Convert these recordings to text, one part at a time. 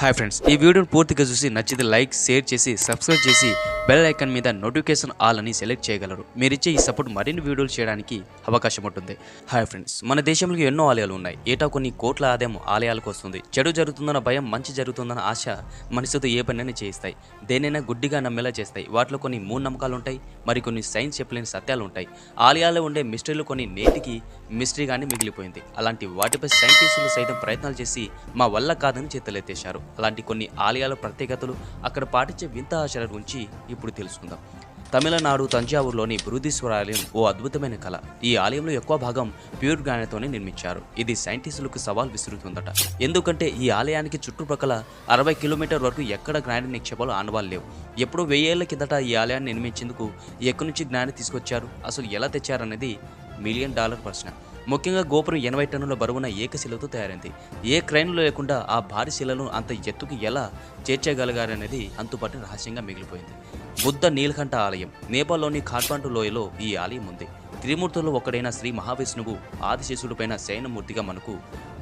Hi friends ఈ వీడియోని పూర్తిగా చూసి నచ్చితే లైక్ షేర్ చేసి సబ్స్క్రైబ్ చేసి బెల్ ఐకాన్ మీద నోటిఫికేషన్ ఆల్ అని సెలెక్ట్ చేయగలరు. మీరిచ్చే ఈ సపోర్ట్ మరిన్ని వీడియోలు చేయడానికి అవకాశం ఉంటుంది. హాయ్ ఫ్రెండ్స్ మన దేశంలో ఎన్నో ఆలయాలు ఉన్నాయి. ఏటా కొన్ని కోట్ల ఆదాయం ఆలయాలకు వస్తుంది. చెడు జరుగుతుందన్న భయం మంచి జరుగుతుందన్న ఆశ మనిషితో ఏ పనైనా చేయిస్తాయి. దేనైనా గుడ్డిగా నమ్మేలా చేస్తాయి. వాటిలో కొన్ని మూఢనమ్మకాలు ఉంటాయి. మరికొన్ని సైన్స్ చెప్పలేని సత్యాలు ఉంటాయి. ఆలయాల్లో ఉండే మిస్టరీలు కొన్ని నేటికి మిస్టరీగానే మిగిలిపోయింది. అలాంటి వాటిపై సైంటిస్టులు సైతం ప్రయత్నాలు చేసి మా వల్ల కాదని చేతులెత్తేశారు. అలాంటి కొన్ని ఆలయాల ప్రత్యేకతలు అక్కడ పాటించే వింత ఆచారాల గురించి ఇప్పుడు తెలుసుకుందాం. తమిళనాడు తంజావూరులోని బృహదీశ్వర ఆలయం ఓ అద్భుతమైన కళ. ఈ ఆలయంలో ఎక్కువ భాగం ప్యూర్ గ్రానైట్తోనే నిర్మించారు. ఇది సైంటిస్టులకు సవాల్ విసురుతుందట. ఎందుకంటే ఈ ఆలయానికి చుట్టుపక్కల అరవై కిలోమీటర్ వరకు ఎక్కడ గ్రానైట్ నిక్షేపాలు ఆనవాళ్ళు లేవు. ఎప్పుడో వెయ్యేళ్ళ కిందట ఈ ఆలయాన్ని నిర్మించేందుకు ఎక్కడి నుంచి జ్ఞానం తీసుకొచ్చారు? అసలు ఎలా తెచ్చారనేది మిలియన్ డాలర్ ప్రశ్న ముఖ్యంగా గోపురం ఎనభై టన్నుల బరువున ఏకశిలతో తయారైంది. ఏ క్రైన్లు లేకుండా ఆ భారీ శిలను అంత ఎత్తుకు ఎలా చేర్చగలిగారనేది అంతుపట్టిన రహస్యంగా మిగిలిపోయింది. బుద్ధ నీలకంఠ ఆలయం. నేపాల్లోని ఖాట్మాండు లోయలో ఈ ఆలయం ఉంది. త్రిమూర్తుల్లో ఒకడైన శ్రీ మహావిష్ణువు ఆదిశేషుడిపైన శయనమూర్తిగా మనకు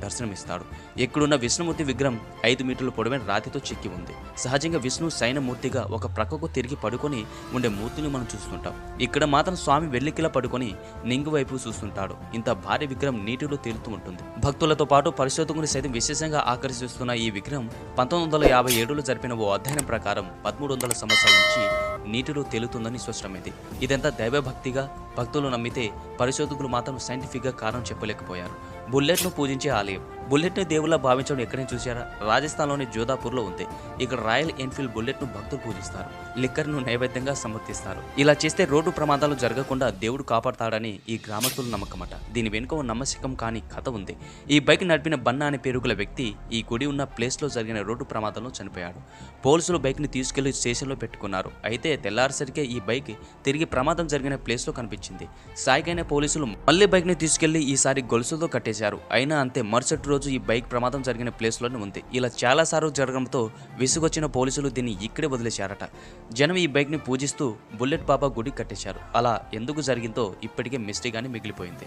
దర్శనమిస్తాడు. ఇక్కడున్న విష్ణుమూర్తి విగ్రహం ఐదు మీటర్ల పొడవైన రాతితో చెక్కి ఉంది. సహజంగా విష్ణు శయనమూర్తిగా ఒక ప్రక్కకు తిరిగి పడుకొని ఉండే మూర్తిని మనం చూస్తుంటాం. ఇక్కడ మాత్రం స్వామి వెల్లికిలా పడుకొని నింగు వైపు చూస్తుంటాడు. ఇంత భారీ విగ్రహం నీటిలో తేలుతూ ఉంటుంది. భక్తులతో పాటు పరిశోధకుని సైతం విశేషంగా ఆకర్షిస్తున్న ఈ విగ్రహం పంతొమ్మిది వందల యాభై ఏడులో జరిపిన ఓ అధ్యయనం ప్రకారం పదమూడు వందల సంవత్సరాల నుంచి నీటిలో తేలుతుందని స్పష్టమైంది. ఇదంతా దైవభక్తిగా భక్తులు నమ్మితే పరిశోధకులు మాత్రం సైంటిఫిక్గా కారణం చెప్పలేకపోయారు. బుల్లెట్ను పూజించే ఆలయం. బుల్లెట్ను దేవుళ్ళ భావించడం ఎక్కడైనా చూశారా? రాజస్థాన్లోని జోధాపూర్లో ఉంది ఇక్కడ రాయల్ ఎన్ఫీల్డ్ బుల్లెట్ను భక్తులు పూజిస్తారు. లిక్కర్ను నైవేద్యంగా సమర్పిస్తారు. ఇలా చేస్తే రోడ్డు ప్రమాదాలు జరగకుండా దేవుడు కాపాడతాడని ఈ గ్రామస్తుల నమ్మకమట. దీని వెనుక ఓ నమ్మశకం కాని కథ ఉంది. ఈ బైక్ నడిపిన బన్నా అనే పేరుగల వ్యక్తి ఈ గుడి ఉన్న ప్లేస్లో జరిగిన రోడ్డు ప్రమాదంలో చనిపోయాడు. పోలీసులు బైక్ని తీసుకెళ్ళి స్టేషన్లో పెట్టుకున్నారు. అయితే తెల్లారిసరికే ఈ బైక్ తిరిగి ప్రమాదం జరిగిన ప్లేస్లో కనిపించింది. సాయికైన పోలీసులు మళ్ళీ బైక్ని తీసుకెళ్ళి ఈసారి గొలుసులతో కట్టేశారు. అయినా అంతే మరుసటి రోజు ఈ బైక్ ప్రమాదం జరిగిన ప్లేస్లోనే ఉంది. ఇలా చాలా సార్లు జరగడంతో విసుగొచ్చిన పోలీసులు దీన్ని ఇక్కడే వదిలేశారట. జనం ఈ బైక్ని పూజిస్తూ బుల్లెట్ బాబా గుడి కట్టేశారు. అలా ఎందుకు జరిగిందో ఇప్పటికే మిస్టేక్గానే మిగిలిపోయింది.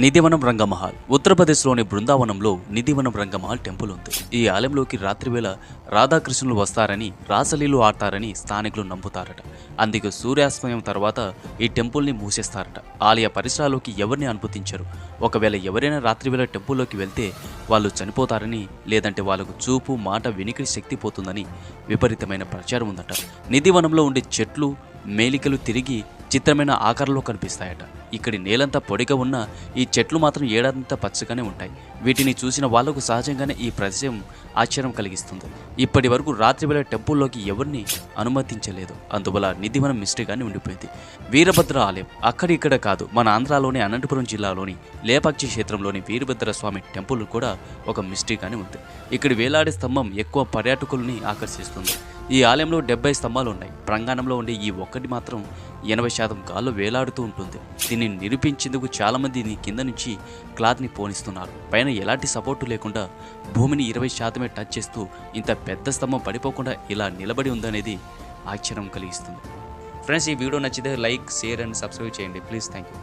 నిధివనం రంగమహల్. ఉత్తరప్రదేశ్లోని బృందావనంలో నిధివనం రంగమహల్ టెంపుల్ ఉంది. ఈ ఆలయంలోకి రాత్రివేళ రాధాకృష్ణులు వస్తారని రాసలీలు ఆడతారని స్థానికులు నమ్ముతారట. అందుకు సూర్యాస్తమయం తర్వాత ఈ టెంపుల్ని మూసేస్తారట. ఆలయ పరిసరాల్లోకి ఎవరిని అనుమతించరు? ఒకవేళ ఎవరైనా రాత్రివేళ టెంపుల్లోకి వెళ్తే వాళ్ళు చనిపోతారని లేదంటే వాళ్ళకు చూపు మాట వినికిడి శక్తి పోతుందని విపరీతమైన ప్రచారం ఉందట. నిధివనంలో ఉండే చెట్లు మేలికలు తిరిగి చిత్రమైన ఆకారంలో కనిపిస్తాయట. ఇక్కడి నేలంతా పొడిగా ఉన్న ఈ చెట్లు మాత్రం ఏడాదంతా పచ్చగానే ఉంటాయి. వీటిని చూసిన వాళ్ళకు సహజంగానే ఈ ప్రదేశం ఆశ్చర్యం కలిగిస్తుంది. ఇప్పటి వరకు రాత్రివేళ టెంపుల్లోకి ఎవరిని అనుమతించలేదు. అందువల్ల నిధివనం మిస్టేగానే ఉండిపోయింది. వీరభద్ర ఆలయం అక్కడిక్కడ కాదు. మన ఆంధ్రాలోని అనంతపురం జిల్లాలోని లేపాక్షి క్షేత్రంలోని వీరభద్ర స్వామి టెంపుల్ కూడా ఒక మిస్టేగానే ఉంది. ఇక్కడి వేలాడే స్తంభం ఎక్కువ పర్యాటకుల్ని ఆకర్షిస్తుంది. ఈ ఆలయంలో డెబ్బై స్తంభాలు ఉన్నాయి. ప్రాంగణంలో ఉండే ఈ ఒక్కటి మాత్రం ఎనభై శాతం గాల్లో వేలాడుతూ ఉంటుంది. దీన్ని నిరూపించేందుకు చాలామంది దీని కింద నుంచి క్లాత్ని పోనిస్తున్నారు. పైన ఎలాంటి సపోర్టు లేకుండా భూమిని ఇరవై శాతమే టచ్ చేస్తూ ఇంత పెద్ద స్తంభం పడిపోకుండా ఇలా నిలబడి ఉందనేది ఆశ్చర్యం కలిగిస్తుంది. ఫ్రెండ్స్ ఈ వీడియో నచ్చితే లైక్ షేర్ అండ్ సబ్స్క్రైబ్ చేయండి. Please thank you